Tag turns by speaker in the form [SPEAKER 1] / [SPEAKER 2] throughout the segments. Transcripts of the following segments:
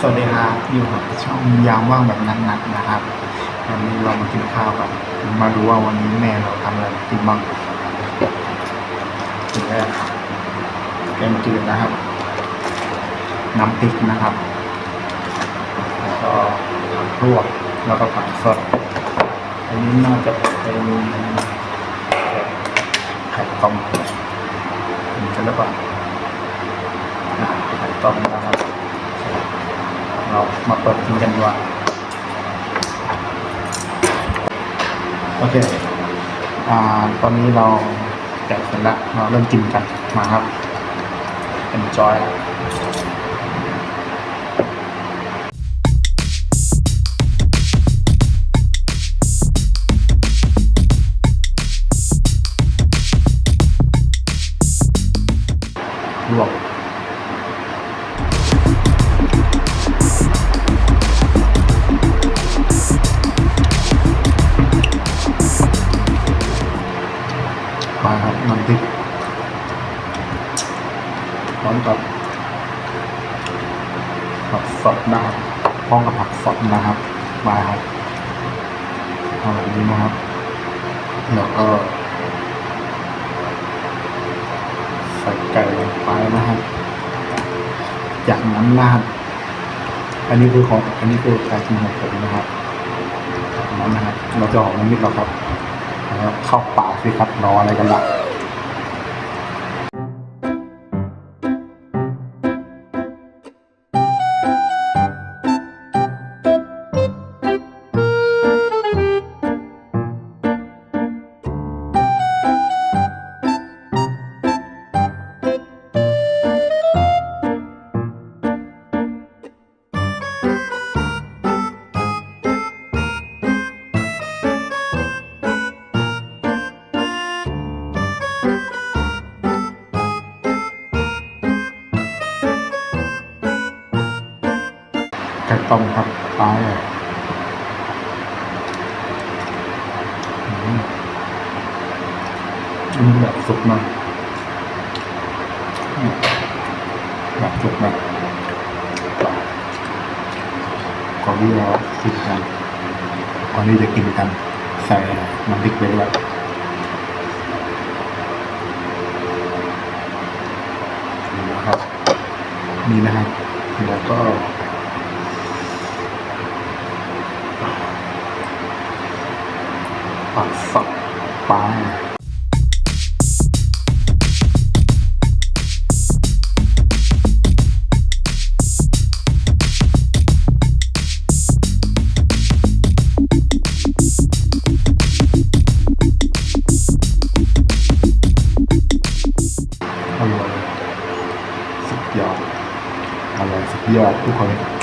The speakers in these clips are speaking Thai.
[SPEAKER 1] อยู่กับช่องยามว่างแบบนักๆนะครับวันนี้เรามากินข้าวกันมาดูว่าวันนี้แม่เราทำอะไรกินบ้างจุดแรกแกงจืดนะครับ น้ำพริกนะครับ แล้วก็ผักลวกแล้วก็ผักสดอันนี้น่าจะเป็นไข่ต้มเห็นกันหรือเปล่าอ่าไข่ต้มนะครับเรา มาเปิดกินกันดีกว่าโอเคอ่าตอนนี้เราแกะเสร็จแล้วเราเริ่มกินกันมาครับ enjoy ลวก ริกพร้อมกับผักสดนะครับพร้อมกับผักสดนะครับ มาครับเอาแบบนี้นะครับ แล้วก็ใส่ไก่ลงไปนะครับ จากนั้นนะครับอันนี้คือของอันนี้คือการกินของผมนะครับนั้นนะครับ เราจะออกน้ำพริกเราครับแล้วเข้าปากสิครับรออะไรกันล่ะ ไก่ต้มครับปลายอืมอันนี้แบบสุกมากแบบสุกมากก่อนที่เรากินกันก่อนที่จะกินกัน ใส่น้ำพริกไปด้วยนี่นะครับนี่นะครับแล้วก็ ปักฝักปลาอร่อยสุดยอดอร่อยสุดยอดทุกคน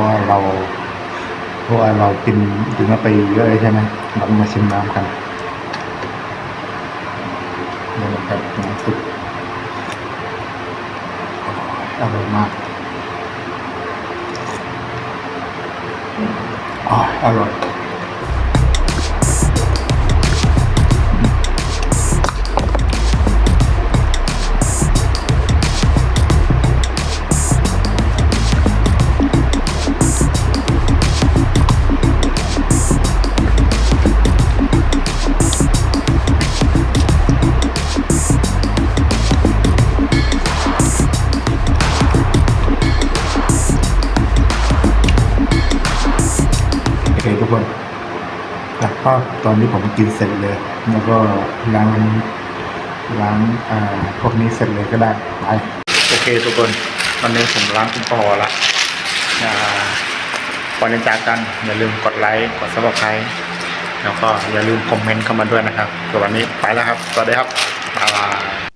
[SPEAKER 1] ราะว่าเรา เพราะว่าเรากินถึงมาไปเยอะเลยใช่ไหมเรามาชิมน้ำกันนี่นะครับน้ำซุปอร่อยมากอ๋ออร่อย แล้วก็ตอนนี้ผมกินเสร็จเลย แล้วก็ล้างล้างอ่าพวกนี้เสร็จเลยก็ได้ไปโอเคทุกคนวันนี้ผมล้างคุณปอละอ่าก่อนจะจากกันอย่าลืมกดไลค์กดซับสไครต์แล้วก็อย่าลืมคอมเมนต์เข้ามาด้วยนะครับสำหรับวันนี้ไปแล้วครับสวัสดีครับบ๊ายบาย